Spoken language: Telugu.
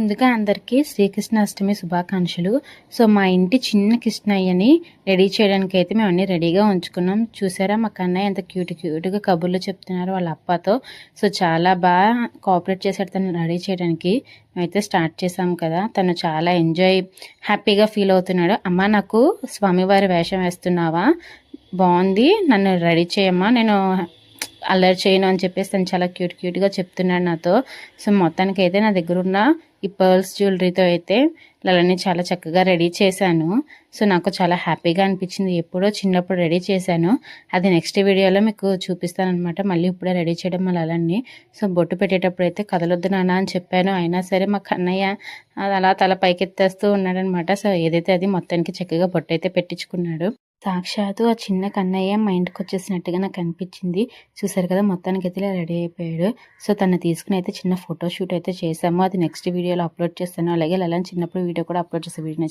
ముందుగా అందరికీ శ్రీకృష్ణాష్టమి శుభాకాంక్షలు. సో మా ఇంటి చిన్న కృష్ణయ్యని రెడీ చేయడానికి అయితే మేము అన్నీ రెడీగా ఉంచుకున్నాం. చూసారా మా కన్నయ్య ఎంత క్యూట్ క్యూట్గా కబుర్లు చెప్తున్నారు వాళ్ళ అప్పతో. సో చాలా బాగా కోఆపరేట్ చేశాడు తను రెడీ చేయడానికి. మేమైతే స్టార్ట్ చేసాం కదా. తను చాలా ఎంజాయ్ హ్యాపీగా ఫీల్ అవుతున్నాడు. అమ్మ నాకు స్వామివారి వేషం వేస్తున్నావా? బాగుంది. నన్ను రెడీ చేయమ్మా. నేను అల్లరి చేయను అని చెప్పేసి తను చాలా క్యూట్ క్యూట్గా చెప్తున్నాడు నాతో. సో మొత్తానికి అయితే నా దగ్గర ఉన్న ఈ పర్ల్స్ జ్యువెలరీతో అయితే లలని చాలా చక్కగా రెడీ చేశాను. సో నాకు చాలా హ్యాపీగా అనిపించింది. ఎప్పుడో చిన్నప్పుడు రెడీ చేశాను. అది నెక్స్ట్ వీడియోలో మీకు చూపిస్తానమాట మళ్ళీ ఇప్పుడే రెడీ చేయడం మా లలని. సో బొట్టు పెట్టేటప్పుడు అయితే కదలొద్దు నాన్న అని చెప్పాను. అయినా సరే మా కన్నయ్య అది అలా తల పైకెత్తేస్తూ ఉన్నాడనమాట సో ఏదైతే అది మొత్తానికి చక్కగా బొట్టు అయితే పెట్టించుకున్నాడు. సాక్షాత్తు ఆ చిన్న కన్నయ్య మా ఇంటికి వచ్చేసినట్టుగా నాకు అనిపించింది. చూసారు కదా మొత్తానికి అయితే రెడీ అయిపోయాడు. సో తను తీసుకుని అయితే చిన్న ఫోటో షూట్ అయితే చేసాము అది నెక్స్ట్ వీడియోలో అప్లోడ్ చేస్తాను. అలాగే లలన్ చిన్నప్పుడు వీడియో కూడా అప్లోడ్ చేసే వీడియో